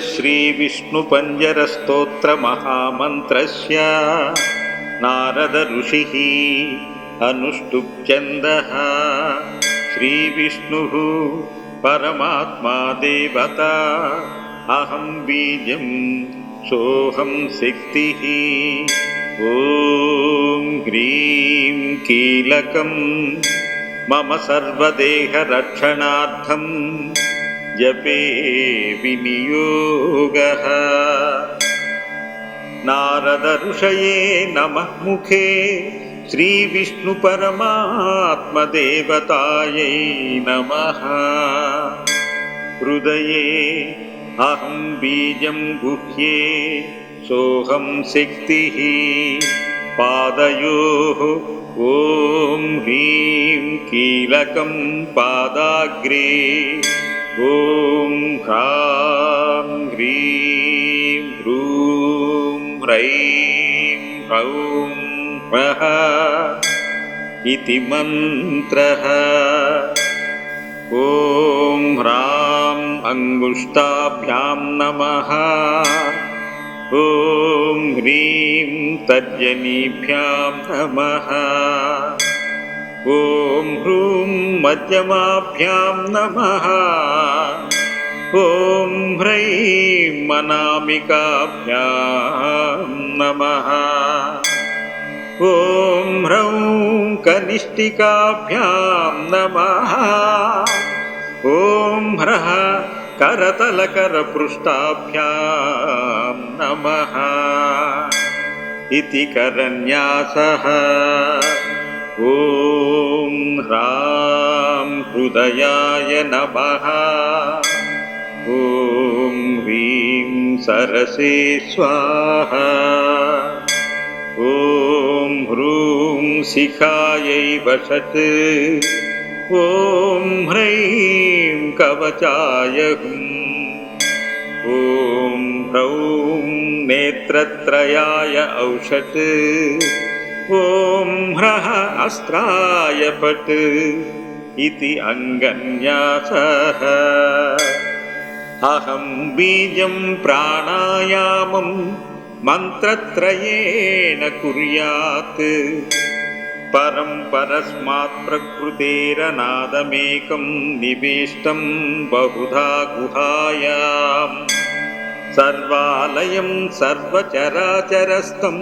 श्रीविष्णुपञ्जरस्तोत्रमहामन्त्रस्य नारदऋषिः अनुष्टुप्छन्दः श्रीविष्णुः परमात्मा देवता अहं बीजं सोऽहं शक्तिः ॐ ह्रीं कीलकं मम सर्वदेहरक्षणार्थं जपे विनियोगः। नारदऋषये नमः मुखे श्रीविष्णुपरमात्मदेवतायै नमः। हृदये अहं बीजं गुह्ये सोऽहं शक्तिः। पादयोः ॐ ह्रीं कीलकं पादाग्रे ॐ ह्रां ह्रीं ह्रूं ह्रैं ह्रौं ह्रः इति मन्त्रः। ॐ ह्रां अङ्गुष्ठाभ्यां नमः। ॐ ह्रीं तर्जनीभ्यां नमः ॐ ह्रूं मध्यमाभ्यां नमः। ॐ ह्रैं मनामिकाभ्यां नमः। ॐ ह्रौं कनिष्ठिकाभ्यां नमः। ॐ ह्रः करतलकरपृष्ठाभ्यां नमः। इति करन्यासः ॐ ह्रां हृदयाय नमः। ॐ ह्रीं सरसे स्वाहा। ॐ ह्रूं शिखायै वसत् ॐ ह्रैं कवचाय हुम् ॐ ह्रौं नेत्रत्रयाय औषत् ॐ ह्रः अस्त्राय पट् इति अङ्गन्यासः। अहं बीजं प्राणायामं मन्त्रत्रयेण कुर्यात्। परं परस्मात् प्रकृतेरनादमेकं निवेष्टं बहुधा गुहायाम्। सर्वालयं सर्वचराचरस्थं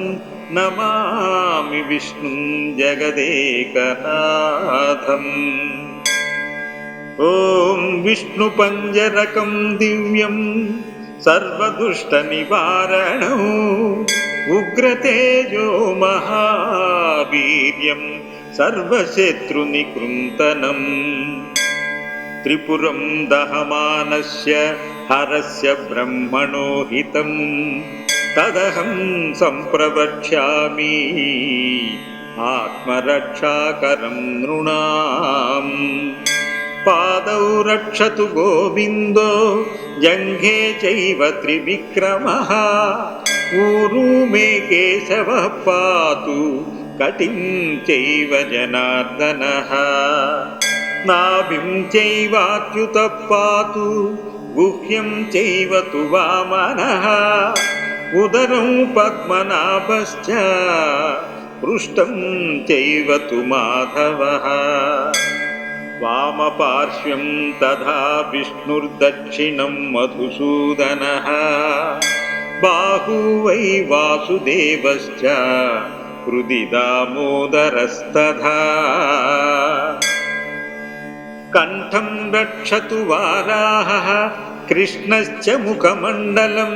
नमामि विष्णुं जगदेकनाथम्। ॐ विष्णुपञ्जरकं दिव्यं सर्वदुष्टनिवारणौ उग्रतेजो महावीर्यं सर्वशत्रुनिकृन्तनम्। त्रिपुरं दहमानस्य हरस्य ब्रह्मणो हितं తదహం సంప్రవక్ష్యామి. ఆత్మరక్షాకరం నృణాం. పాదౌ రక్షతు గోవిందో జంఘే చైవ త్రివిక్రమ. ఊరు మే కేశవ పాతు కటిం చైవ జనార్దన. నాభిం చైవాచ్యుత పాతు గుహ్యం చైవ తు వామనః उदरं पद्मनाभश्च पृष्ठं चैव तु माधवः वामपार्श्वं तथा विष्णुर्दक्षिणं मधुसूदनः बाहू वै वासुदेवश्च हृदि दामोदरस्तथा कण्ठं रक्षतु वाराहः कृष्णश्च मुखमण्डलं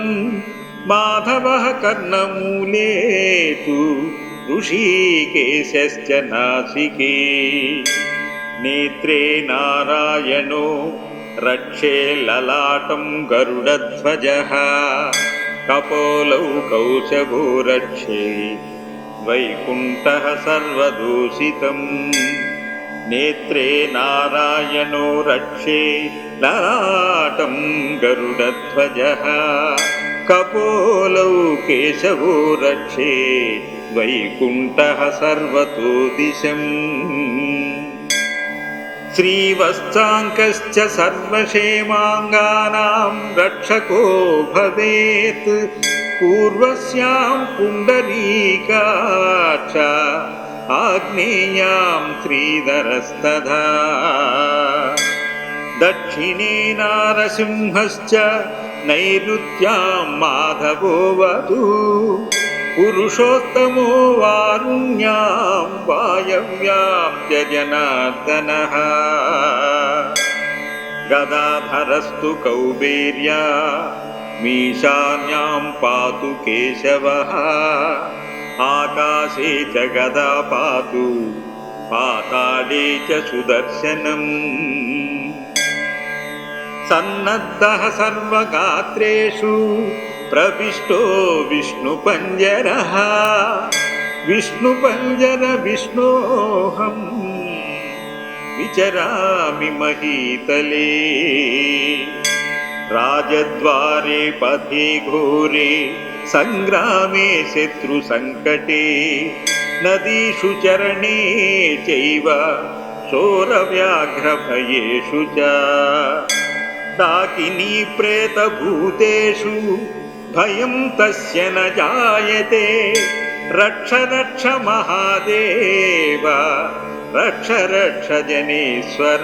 माधवः कर्णमूले तु ऋषिकेशश्च नासिके नेत्रे नारायणो रक्षे ललाटं गरुडध्वजः कपोलौ कौशभो रक्षे वैकुण्ठः सर्वदूषितम् नेत्रे नारायणो रक्षे ललाटं गरुडध्वजः कपोलौ केशवो रक्षे वैकुण्ठः सर्वतो दिशम् श्रीवत्साङ्कश्च सर्वक्षेमाङ्गानां रक्षको भवेत् पूर्वस्यां पुण्डरीकाक्ष आग्नेयां श्रीधरस्तथा दक्षिणे नारसिंहश्च नैऋत्यां माधवो वधू पुरुषोत्तमो वारुण्यां वायव्यां च जनार्दनः गदाधरस्तु कौबेर्या मीशान्यां पातु केशवः ఆకాశే చ గదా పాతు పాతాళే చ సుదర్శనం. సన్నద్ధ సర్వగాత్రేషు ప్రవిష్టో విష్ణుపంజర. విష్ణుపంజర విష్ణోహం విచరామి మహీతలే. రాజద్వారే పథే ఘోరే सङ्ग्रामे शत्रुसङ्कटे नदीषु चरणे चैव शोरव्याघ्रभयेषु च डाकिनी प्रेतभूतेषु भयं तस्य न जायते रक्ष रक्ष महादेव रक्ष रक्ष जनेश्वर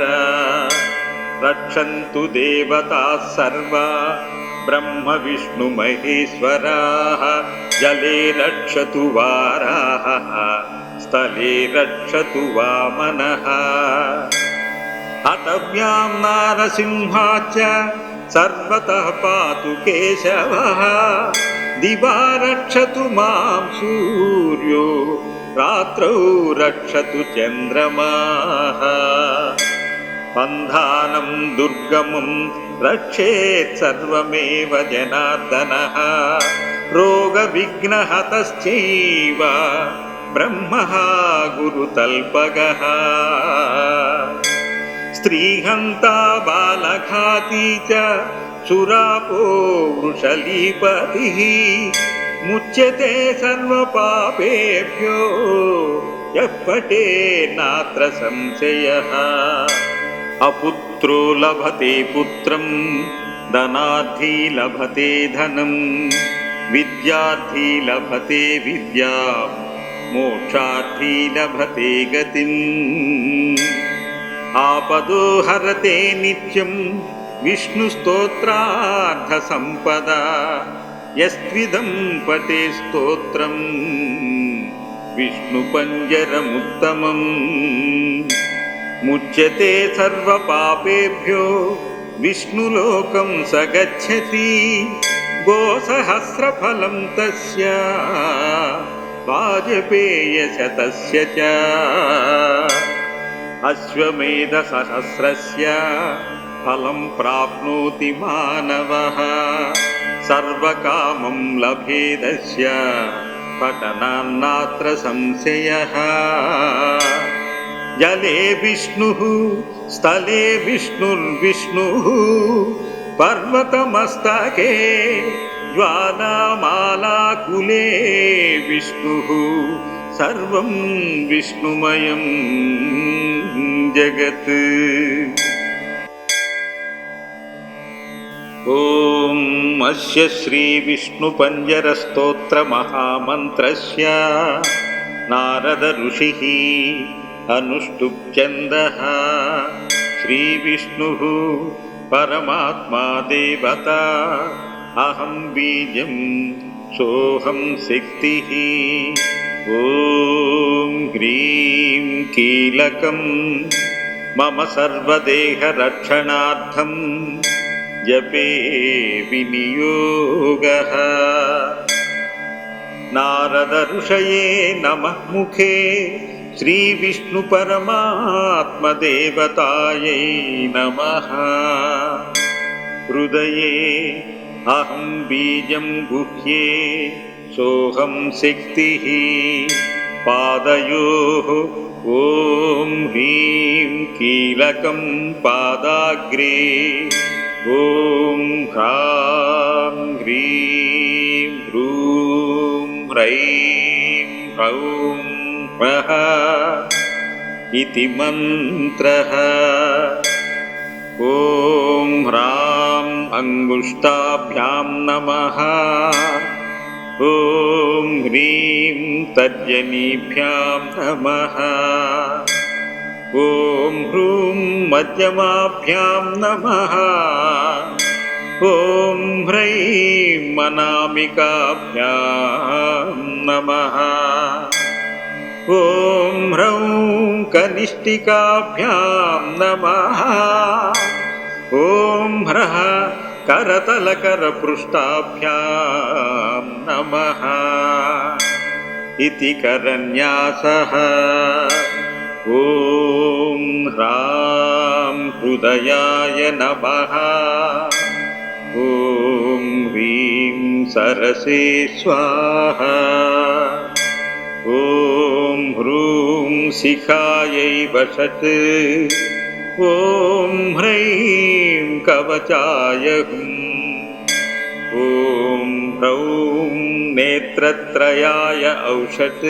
रक्षन्तु देवताः सर्वा ब्रह्म विष्णुमहेश्वराः जले रक्षतु वाराः स्थले रक्षतु वामनः हतव्यां नारसिंहा च सर्वतः पातु केशवः दिवा रक्षतु मां सूर्यो रात्रौ रक्षतु चन्द्रमाः बन्धानं दुर्गमं रक्षेत् सर्वमेव जनार्दनः रोगविघ्नहतश्चैव ब्रह्मः गुरुतल्पगः स्त्रीहन्ता बालघाती च सुरापो वृषलीपतिः मुच्यते सर्वपापेभ्यो यः पटे नात्र संशयः अपुत्रो लभते पुत्रं धनार्थी लभते धनं विद्यार्थी लभते विद्यां मोक्षार्थी लभते गतिम् आपदो हरते नित्यं विष्णुस्तोत्रार्धसम्पदा यस्त्विदं पते स्तोत्रं विष्णुपञ्जरमुत्तमम् ముచ్యతే సర్వపాపేభ్యో విష్ణులోకం సగచ్చతి గోసహస్రఫలం తస్య వాజపేయశతస్య చ. అశ్వమేధసహస్రస్య ఫలం ప్రాప్నోతి మానవः సర్వకామం లభేదస్య పఠనాన్నాత్ర సంశయः. जले विष्णुः स्थले विष्णुर्विष्णुः। पर्वतमस्तके ज्वालामालाकुले विष्णुः। सर्वं विष्णुमयं जगत्। ॐ अस्य श्रीविष्णुपञ्जरस्तोत्रमहामन्त्रस्य नारदऋषिः अनुष्टुप्छन्दः श्रीविष्णुः परमात्मा देवता। अहं बीजं सोऽहं शक्तिः। ॐ ह्रीं कीलकं। मम सर्वदेहरक्षणार्थं जपे विनियोगः। नारदऋषये नमः मुखे श्रीविष्णुपरमात्मदेवतायै नमः। हृदये अहं बीजं गुह्ये सोऽहं शक्तिः। पादयोः ॐ ह्रीं कीलकं पादाग्रे। ॐ ह्रां ह्रीं ह्रूं ह्रैं ह्रौं ह्रः इति मन्त्रः। ॐ ह्रां अङ्गुष्ठाभ्यां नमः। ॐ ह्रीं तर्जनीभ्यां नमः। ॐ ह्रूं मध्यमाभ्यां नमः। ॐ ह्रैं मनामिकाभ्यां नमः ॐ ह्रौं कनिष्ठिकाभ्यां नमः। ॐ ह्रः करतलकरपृष्ठाभ्यां नमः। इति करन्यासः। ॐ ह्रां हृदयाय नमः। ॐ ह्रीं सरसे स्वाहा ॐ ह्रूं शिखायै वषट् ॐ ह्रैं कवचाय हुम् ॐ ह्रौं नेत्रत्रयाय औषट्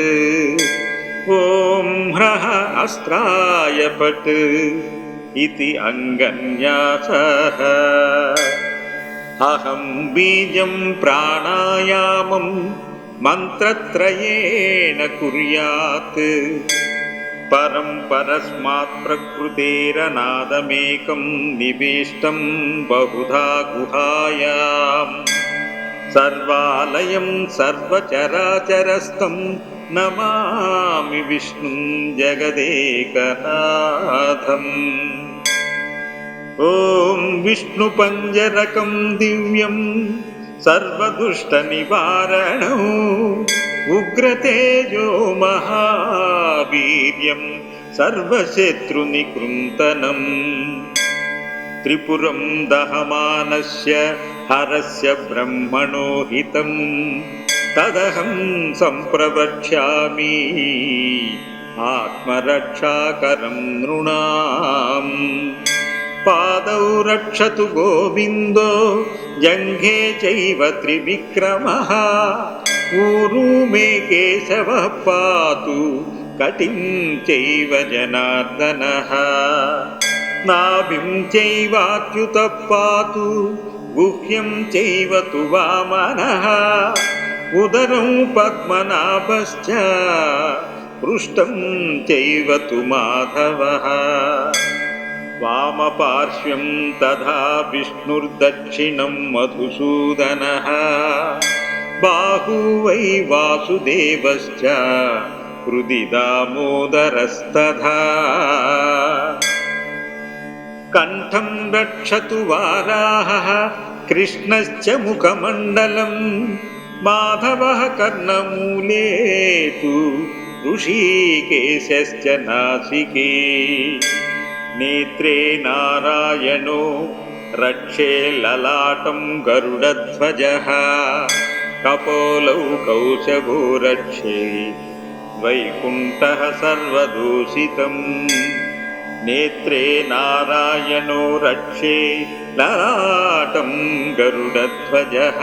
ॐ ह्रः अस्त्राय पट् इति अङ्गन्यासः। अहं बीजं प्राणायामं मन्त्रत्रयेण कुर्यात्। परं परस्मात् प्रकृतेरनादमेकं निवेष्टं बहुधा गुहायाम्। सर्वालयं सर्वचराचरस्थं नमामि विष्णुं जगदेकनाथम्। ॐ विष्णुपञ्जरकं दिव्यं सर्वदुष्टनिवारणौ उग्रतेजो महावीर्यं सर्वशत्रुनिकृन्तनम्। त्रिपुरं दहमानस्य हरस्य ब्रह्मणो हितं तदहं सम्प्रवक्ष्यामि। आत्मरक्षाकरं नृणाम् पादौ रक्षतु गोविन्दो जङ्घे चैव त्रिविक्रमः ऊरू मे केशवः पातु कटिं चैव जनार्दनः नाभिं चैवाच्युतः पातु गुह्यं चैव तु वामनः उदरं पद्मनाभश्च पृष्ठं चैव तु माधवः वामपार्श्वं तथा विष्णुर्दक्षिणं मधुसूदनः बाहू वै वासुदेवश्च हृदि दामोदरस्तथा कण्ठं रक्षतु वाराहः कृष्णश्च मुखमण्डलं माधवः कर्णमूले तु ऋषिकेशश्च नासिके नेत्रे नारायणो रक्षे ललाटं गरुडध्वजः कपोलौ कौशभो रक्षे वैकुण्ठः सर्वदूषितम् नेत्रे नारायणो रक्षे ललाटं गरुडध्वजः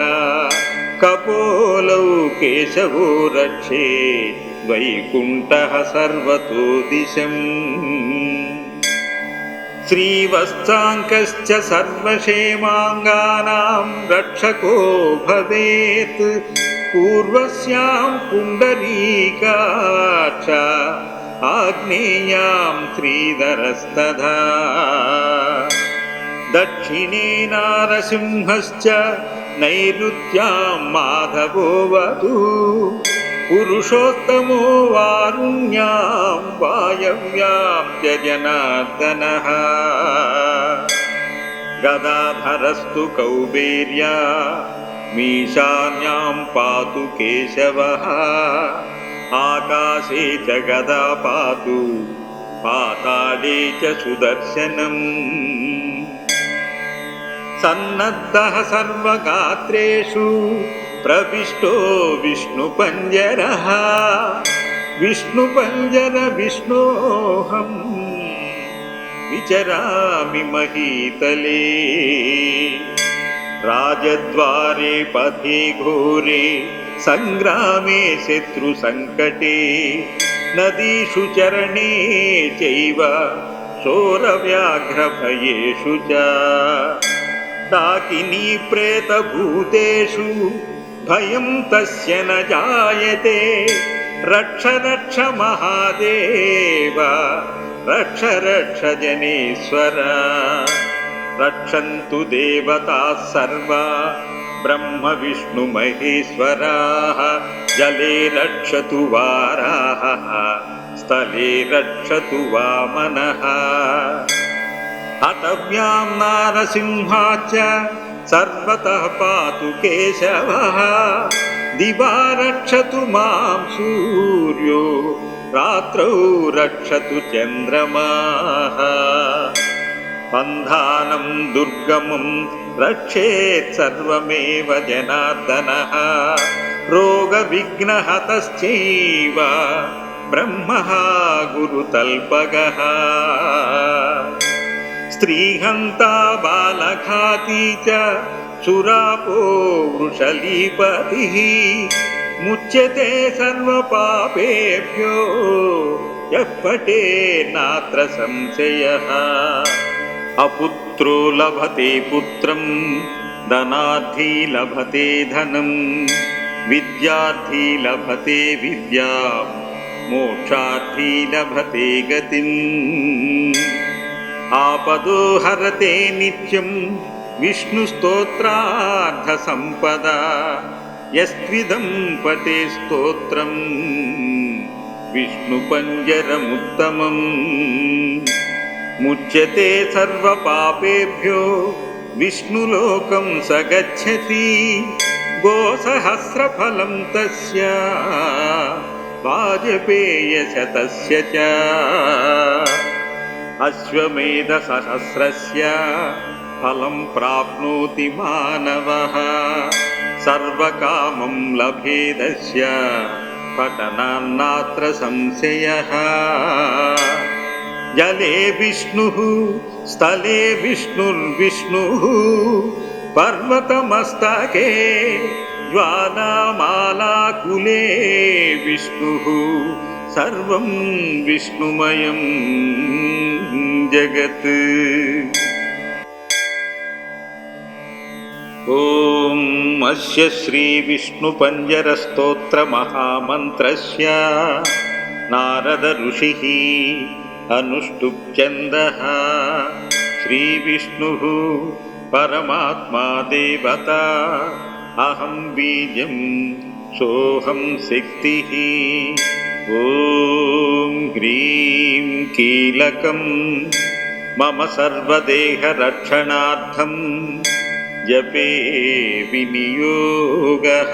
कपोलौ केशवो रक्षे वैकुण्ठः सर्वतो दिशम् श्रीवत्साङ्कश्च सर्वक्षेमाङ्गानां रक्षको भवेत्। पूर्वस्यां पुण्डरीकाक्ष आग्नेयां श्रीधरस्तथा। दक्षिणे नारसिंहश्च नैऋत्यां माधवो वधू पुरुषोत्तमो वारुण्यां वायव्यां च जनार्दनः गदाधरस्तु कौबेर्या मीशान्यां पातु केशवः। आकाशे च गदा पातु पाताले च सुदर्शनम् सन्नद्धः सर्वगात्रेषु प्रविष्टो विष्णुपञ्जरः विष्णुपञ्जर विष्णोऽहम् विचरामि महीतले राजद्वारे पथे घोरे सङ्ग्रामे शत्रुसङ्कटे नदीषु चरणे चैव चोरव्याघ्रभयेषु च डाकिनी प्रेतभूतेषु భయం తస్య న జాయతే. రక్ష రక్ష మహాదేవ. రక్ష రక్ష జనేశ్వర. రక్షంతు దేవతా సర్వా. బ్రహ్మ విష్ణు మహేశ్వరా. జలే రక్షతు వారాహ స్థలే రక్షతు వామన. హతవ్యాం నారసింహాచ. सर्वतः पातु केशवः दिवा रक्षतु मां सूर्यो रात्रौ रक्षतु चन्द्रमाः बन्धानं दुर्गमं रक्षेत् सर्वमेव जनार्दनः रोगविघ्नहतश्चैव ब्रह्मः गुरुतल्पगः स्त्रीहन्ता बालघाती च सुरापो वृषलीपतिः मुच्यते सर्वपापेभ्यो यः पटे नात्र संशयः अपुत्रो लभते पुत्रं धनार्थी लभते धनं विद्यार्थी लभते विद्यां मोक्षार्थी लभते गतिम् आपदो हरते नित्यं विष्णुस्तोत्रार्धसम्पदा यस्त्विदं पते स्तोत्रम् विष्णुपञ्जरमुत्तमम् मुच्यते सर्वपापेभ्यो विष्णुलोकं स गच्छति गोसहस्रफलं तस्य वाजपेयशतस्य च अश्वमेधसहस्रस्य फलं प्राप्नोति मानवः सर्वकामं लभेदस्य पठनान्नात्र संशयः जले विष्णुः स्थले विष्णुर्विष्णुः पर्वतमस्तके ज्वालामालाकुले विष्णुः सर्वं विष्णुमयं जगत्। ॐ अस्य श्रीविष्णुपञ्जरस्तोत्रमहामन्त्रस्य नारदऋषिः अनुष्टुप्छन्दः श्रीविष्णुः परमात्मा देवता अहं बीजं सोऽहं शक्तिः ॐ कीलकं मम सर्वदेहरक्षणार्थं जपे विनियोगः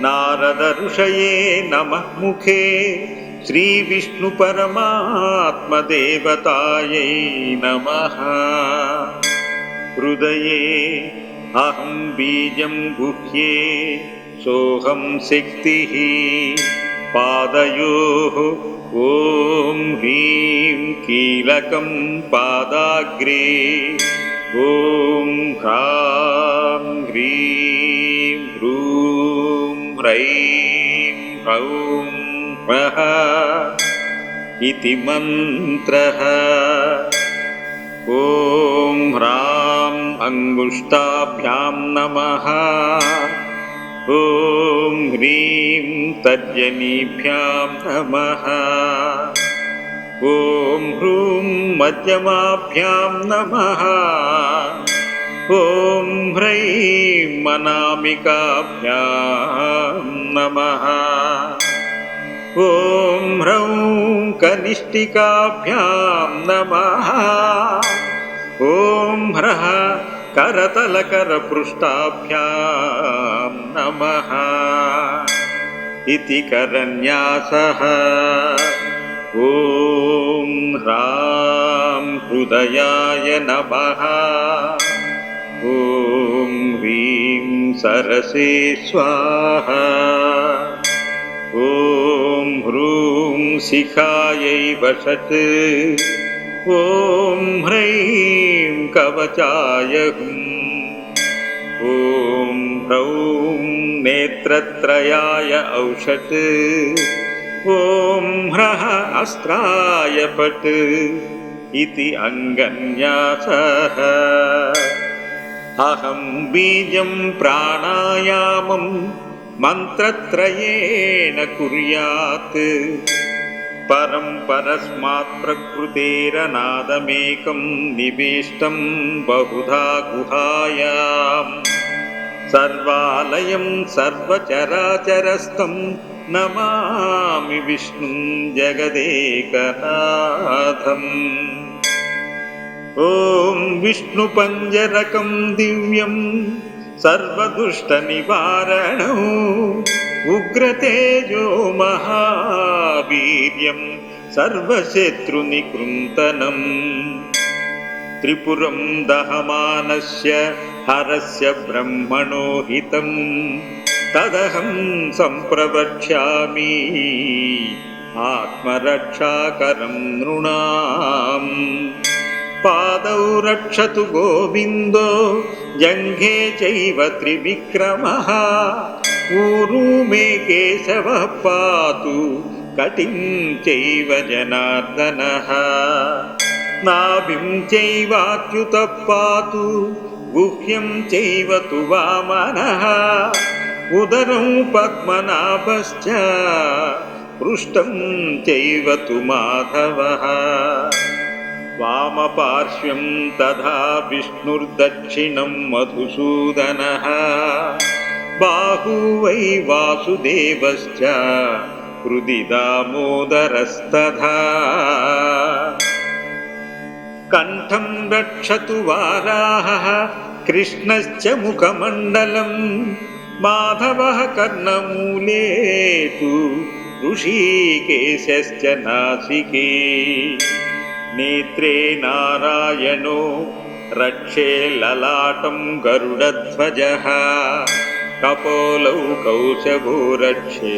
नारदऋषये नमः मुखे श्रीविष्णुपरमात्मदेवतायै नमः। हृदये अहं बीजं गुह्ये सोऽहं शक्तिः पादयोः। ॐ ह्रीं कीलकं पादाग्रे। ॐ ह्रां ह्रीं ह्रूं ह्रैं ह्रौं ह्रः इति मन्त्रः। ॐ ह्रां अङ्गुष्ठाभ्यां नमः ॐ ह्रीं तर्जनीभ्यां नमः। ॐ ह्रूं मध्यमाभ्यां नमः। ॐ ह्रैं मनामिकाभ्यां नमः। ॐ ह्रौं कनिष्ठिकाभ्यां नमः। ॐ ह्रः करतलकरपृष्ठाभ्यां नमः इति करन्यासः। ॐ ह्रां हृदयाय नमः। ॐ ह्रीं सरसे स्वाहा। ॐ ह्रूं शिखायै वषट् ॐ ह्रैं कवचाय हुम् ॐ ह्रौं नेत्रत्रयाय औषट् ॐ ह्रः अस्त्राय पट् इति अङ्गन्यासः। अहं बीजं प्राणायामं मन्त्रत्रयेण कुर्यात् परं परस्मात् प्रकृतेरनादमेकं निवेष्टं बहुधा गुहायाम् सर्वालयं सर्वचराचरस्थं नमामि विष्णुं जगदेकनाथम्। ॐ विष्णुपञ्जरकं दिव्यं सर्वदुष्टनिवारणौ उग्रतेजो महावीर्यं सर्वशत्रुनिकृन्तनम् त्रिपुरं दहमानस्य हरस्य ब्रह्मणो हितं तदहं सम्प्रवक्ष्यामि आत्मरक्षाकरं नृणाम् पादौ रक्षतु गोविन्दो जङ्घे चैव त्रिविक्रमः ऊरू मे केशवः पातु कटिं चैव जनार्दनः नाभिं चैवाच्युतः पातु गुह्यं चैव तु वामनः उदरं पद्मनाभश्च पृष्ठं चैव तु माधवः वामपार्श्वं तथा विष्णुर्दक्षिणं मधुसूदनः बाहू वै वासुदेवश्च हृदि दामोदरस्तथा कण्ठं रक्षतु वाराहः कृष्णश्च मुखमण्डलं माधवः कर्णमूले तु ऋषिकेशश्च नासिके नेत्रे नारायणो रक्षे ललाटं गरुडध्वजः कपोलौ कौशभो रक्षे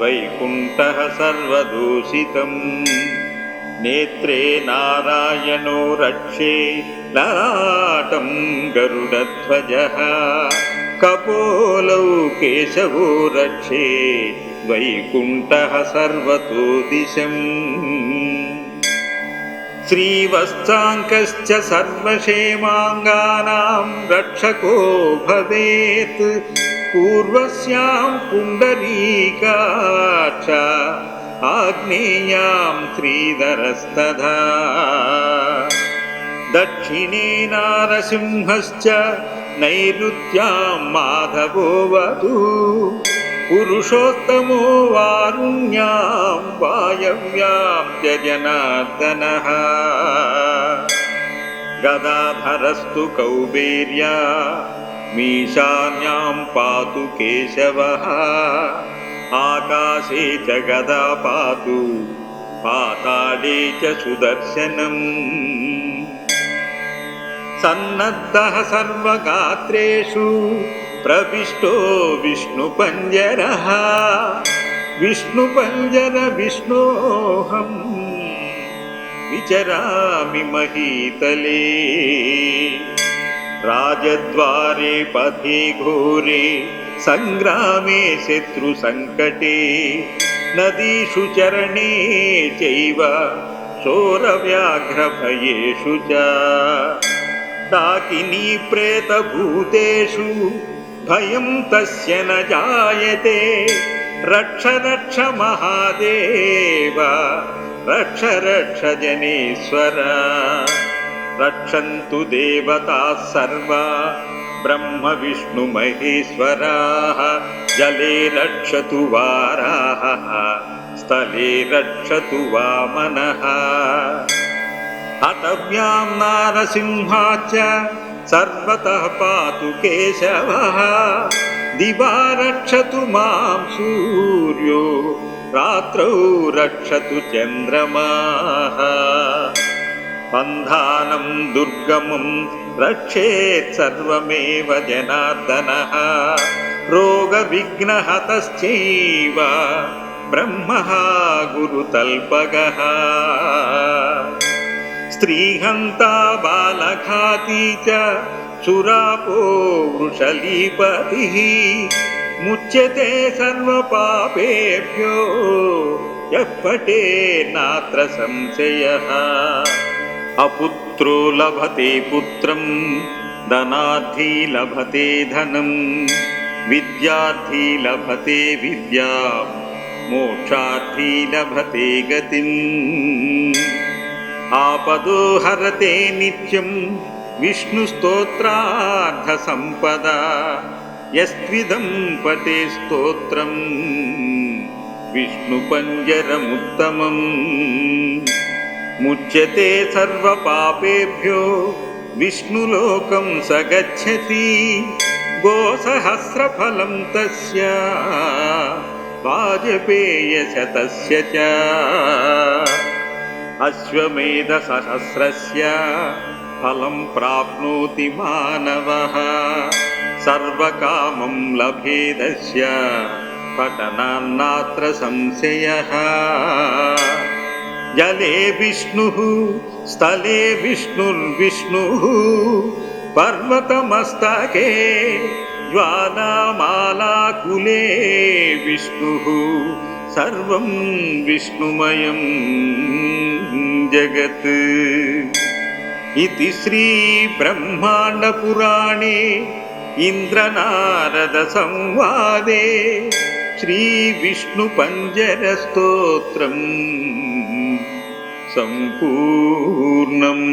वैकुण्ठः सर्वदूषितम् नेत्रे नारायणो रक्षे ललाटं गरुडध्वजः कपोलौ केशवो रक्षे वैकुण्ठः सर्वतो दिशम् श्रीवत्साङ्कश्च सर्वक्षेमाङ्गानां रक्षको भवेत्। पूर्वस्यां पुण्डरीकाक्ष आग्नेयां श्रीधरस्तथा। दक्षिणे नारसिंहश्च नैऋत्यां माधवो वधू पुरुषोत्तमो वारुण्यां वायव्यां च जनार्दनः गदाधरस्तु कौबेर्या मीशान्यां पातु केशवः। आकाशे च गदा पातु पाताले च सुदर्शनम्। सन्नद्धः सर्वगात्रेषु प्रविष्टो विष्णुपञ्जरः विष्णुपञ्जर विष्णोऽहम् विचरामि महीतले राजद्वारे पथे घोरे सङ्ग्रामे शत्रुसङ्कटे नदीषु चरणे चैव चोरव्याघ्रभयेषु च डाकिनी प्रेतभूतेषु భయం తస్య న జాయతే. రక్ష రక్ష మహాదేవ. రక్ష రక్ష జనేశ్వర. రక్షంతు దేవతా సర్వా. బ్రహ్మ విష్ణు మహేశ్వరా. జలే రక్షతు వారాహ స్థలే రక్షతు వామన. హతవ్యాం నారసింహాచ. सर्वतः पातु केशवः दिवा रक्षतु मां सूर्यो रात्रौ रक्षतु चन्द्रमाः बन्धानं दुर्गमं रक्षेत् सर्वमेव जनार्दनः रोगविघ्नहतश्चैव ब्रह्मः गुरुतल्पगः स्त्रीहन्ता बालघाती च सुरापो वृषलीपतिः मुच्यते सर्वपापेभ्यो यः पटे नात्र संशयः अपुत्रो लभते पुत्रं धनार्थी लभते धनम् विद्यार्थी लभते विद्या मोक्षार्थी लभते गतिम् ఆపదో హరతే నిత్యం విష్ణుస్తోత్రార్థ సంపద. యస్త్విదం పటే స్తోత్రం. విష్ణుపంజరముత్తమం. ముచ్యతే సర్వపాపేభ్యో విష్ణులోకం సగచ్చతి. గోసహస్రఫలం తస్య. వాజపేయశతస్య చ. అశ్వమేధసహస్రస్య ఫలం ప్రాప్నోతి మానవः సర్వకామం లభేదస్య పఠనాన్నాత్ర సంశయः జలే విష్ణుः స్థలే విష్ణుర్విష్ణుः పర్వతమస్తకే జ్వాలామాలాకులే విష్ణుः సర్వం విష్ణుమయం జగత్ जगत्। इति श्रीब्रह्माण्डपुराणे इन्द्रनारदसंवादे श्रीविष्णुपञ्जरस्तोत्रम् सम्पूर्णम्।